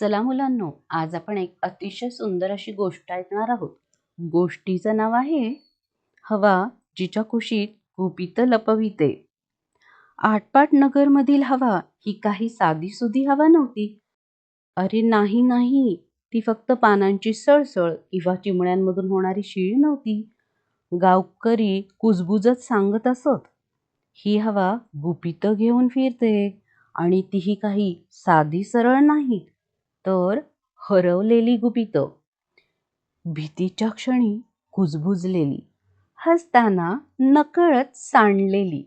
चला मुलांनो आज आपण एक अतिशय सुंदर अशी गोष्ट ऐकणार आहोत. गोष्टीचं नाव आहे हवा जिच्या कुशीत गुपित लपविते. आटपाट नगरमधील हवा ही काही साधीसुधी हवा नव्हती. अरे नाही नाही ती फक्त पानांची सळसळ किंवा चिमण्यांमधून होणारी शिळ नव्हती. गावकरी कुजबुजत सांगत असत ही हवा गुपित घेऊन फिरते आणि तीही काही साधी सरळ नाहीत. तर हरवलेली गुपितं. भीतीच्या क्षणी कुजबुजलेली हसताना नकळत सांडलेली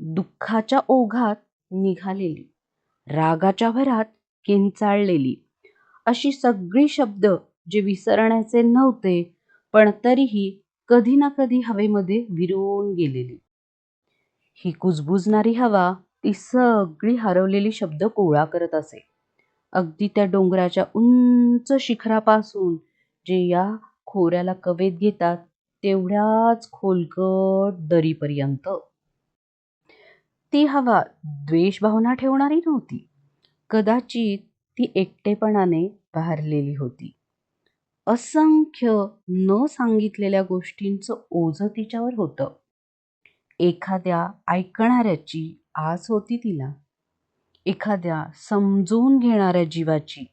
दुःखाच्या ओघात निघालेली रागाच्या भरात किंचाळलेली. अशी सगळी शब्द जे विसरण्याचे नव्हते पण तरीही कधी ना कधी हवेमध्ये विरून गेलेली. ही कुजबुजणारी हवा ती सगळी हरवलेली शब्द गोळा करत असे. अगदी त्या डोंगराच्या उंच शिखरापासून जे या खोऱ्याला कवेत घेतात तेवढ्याच खोलगट दरीपर्यंत. ती हवा द्वेष भावना ठेवणारी नव्हती. कदाचित ती एकटेपणाने भारलेली होती. असंख्य न सांगितलेल्या गोष्टींचं ओझं तिच्यावर होतं. एखाद्या ऐकणाऱ्याची आस होती तिला. एखाद्या समजून घेणाऱ्या जीवाची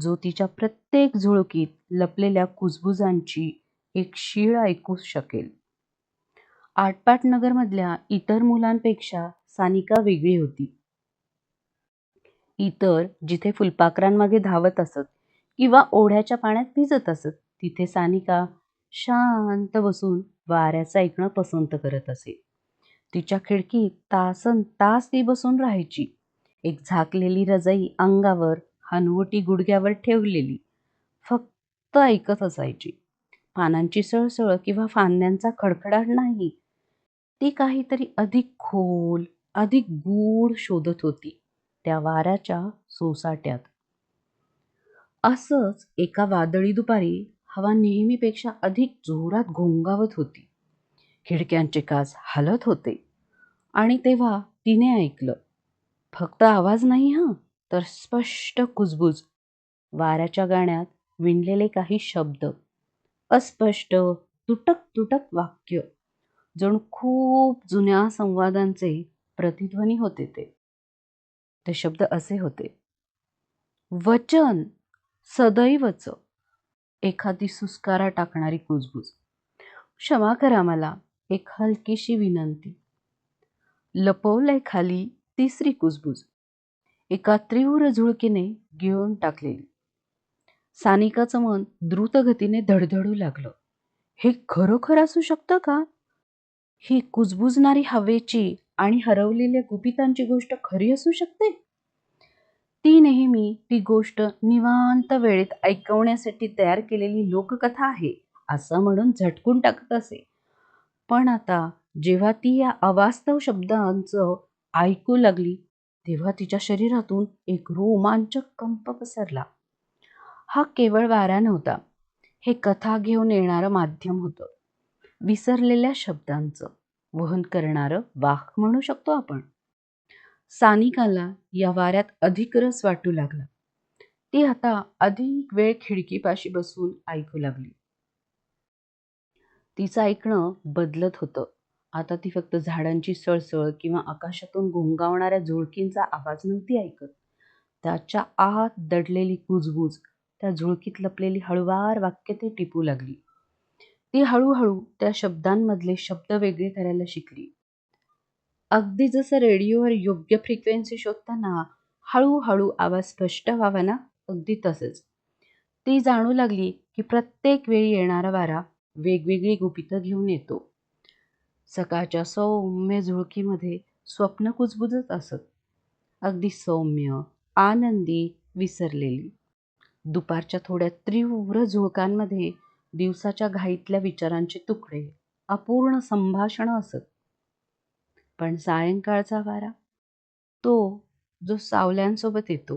जो तिच्या प्रत्येक झुळकीत लपलेल्या कुजबुजांची एक शीळ ऐकू शकेल. आटपाट नगरमधल्या इतर मुलांपेक्षा सानिका वेगळी होती. इतर जिथे फुलपाखरांमागे धावत असत किंवा ओढ्याच्या पाण्यात भिजत असत तिथे सानिका शांत बसून वाऱ्याचं ऐकणं पसंत करत असे. तिच्या खिडकीत तासन तास ती बसून राहायची. एक झाकलेली रजाई अंगावर हनवटी गुडघ्यावर ठेवलेली. फक्त ऐकत असायची. पानांची सळसळ किंवा फांद्यांचा खडखडाट नाही. ती काहीतरी अधिक खोल अधिक गूढ शोधत होती. त्या वाऱ्याच्या सोसाट्यात. असंच एका वादळी दुपारी हवा नेहमीपेक्षा अधिक जोरात घोंगावत होती. खिडक्यांचे काच हलत होते. आणि तेव्हा तिने ऐकलं. फक्त आवाज नाही हं तर स्पष्ट कुजबुज. वाऱ्याच्या गाण्यात विणलेले काही शब्द. अस्पष्ट तुटक तुटक वाक्य. जणू खूप जुन्या संवादांचे प्रतिध्वनी होते ते. ते शब्द असे होते. वचन सदैवच. एखादी सुस्कारा टाकणारी कुजबुज. क्षमा करा मला एक हलकीशी विनंती. लपवलंय खाली तिसरी कुजबूज. एका तीव्र झुळकीने गिळून टाकलेली. सानिकाचं मन द्रुतगतीने धडधडू लागलं. हे खरोखर असू शकतं का? ही कुजबुजणारी हवेची आणि हरवलेल्या गुपितांची गोष्ट खरी असू शकते? ती नेहमी ती गोष्ट निवांत वेळेत ऐकवण्यासाठी तयार केलेली लोककथा आहे असं म्हणून झटकून टाकत असे. पण आता जेव्हा ती या अवास्तव शब्दांचं ऐकू लागली तेव्हा तिच्या शरीरातून एक रोमांचक कंप पसरला. हा केवळ वारा नव्हता हे कथा घेऊन येणारं माध्यम होतं. विसरलेल्या शब्दांचं वहन करणारं वाक म्हणू शकतो आपण. सानिकाला या वाऱ्यात अधिक रस वाटू लागला. ती आता अधिक वेळ खिडकीपाशी बसून ऐकू लागली. तिचं ऐकणं बदलत होतं. आता ती फक्त झाडांची सळसळ किंवा आकाशातून घोंगावणाऱ्या झुळकींचा आवाज नव्हती ऐकत. त्याच्या आत दडलेली कुजबूज त्या झुळकीत लपलेली हळुवार वाक्य ती टिपू लागली. ती हळूहळू त्या शब्दांमधले शब्द वेगळे करायला शिकली. अगदी जसं रेडिओवर योग्य फ्रिक्वेन्सी शोधताना हळूहळू आवाज स्पष्ट व्हावा ना अगदी तसेच. ती जाणू लागली की प्रत्येक वेळी येणारा वारा वेगवेगळी गुपितं घेऊन येतो. सकाळच्या सौम्य झुळकीमध्ये स्वप्न कुजबुजत असत. अगदी सौम्य आनंदी विसरलेली. दुपारच्या थोड्या तीव्र झुळकांमध्ये दिवसाच्या घाईतल्या विचारांचे तुकडे अपूर्ण संभाषणं असत. पण सायंकाळचा वारा तो जो सावल्यांसोबत येतो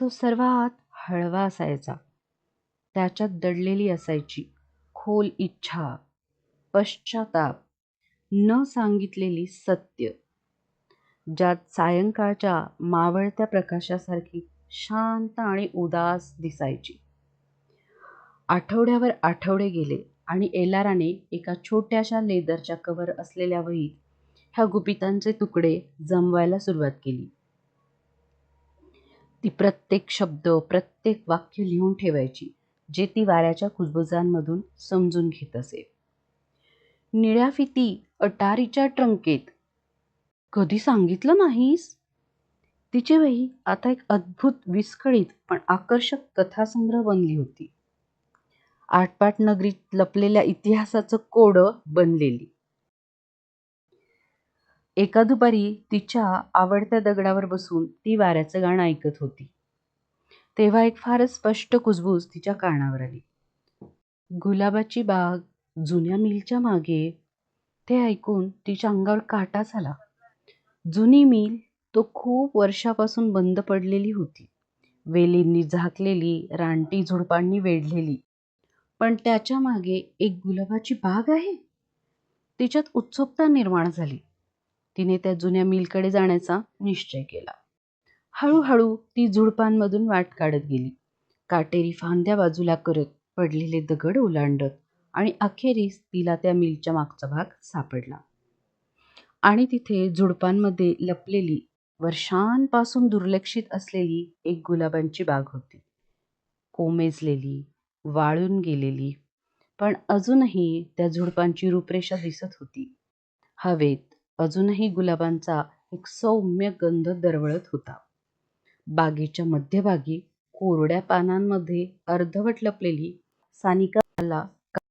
तो सर्वात हळवा असायचा. त्याच्यात दडलेली असायची खोल इच्छा पश्चाताप न सांगितलेली सत्य. ज्यात सायंकाळच्या मावळत्या प्रकाशासारखी शांत आणि उदास दिसायची. आठवड्यावर आठवडे गेले आणि एलाराने एका छोट्याशा लेदरच्या कवर असलेल्या वहीत ह्या गुपितांचे तुकडे जमवायला सुरुवात केली. ती प्रत्येक शब्द प्रत्येक वाक्य लिहून ठेवायची जे ती वाऱ्याच्या कुजबुजांमधून समजून घेत असे. निळ्या फिती अटारीच्या ट्रंकेत. कधी सांगितलं नाहीस? तिची वही आता एक अद्भुत विस्कळीत पण आकर्षक कथासंग्रह बनली होती. आटपाट नगरीत लपलेल्या इतिहासाचं कोडं बनलेली. एका दुपारी तिच्या आवडत्या दगडावर बसून ती वाऱ्याचं गाणं ऐकत होती. तेव्हा एक फारच स्पष्ट कुजबूज तिच्या कानावर आली. गुलाबाची बाग जुन्या मिलच्या मागे ते ऐकून तिच्या अंगावर काटा झाला. जुनी मिल तो खूप वर्षापासून बंद पडलेली होती. वेलींनी झाकलेली रानटी झुडपांनी वेढलेली. पण त्याच्यामागे एक गुलाबाची बाग आहे. तिच्यात उत्सुकता निर्माण झाली. तिने त्या जुन्या मिलकडे जाण्याचा निश्चय केला. हळूहळू ती झुडपांमधून वाट काढत गेली. काटेरी फांद्या बाजूला करत पडलेले दगड ओलांडत आणि अखेरीस तिला त्या मिलच्या मागचा भाग सापडला. आणि तिथे झुडपांमध्ये लपलेली वर्षांपासून दुर्लक्षित असलेली एक गुलाबांची बाग होती. कोमेजलेली वाळून गेलेली पण अजूनही त्या झुडपांची रूपरेषा दिसत होती. हवेत अजूनही गुलाबांचा एक सौम्य गंध दरवळत होता. बागेच्या मध्यभागी कोरड्या पानांमध्ये अर्धवट लपलेली सानिकाला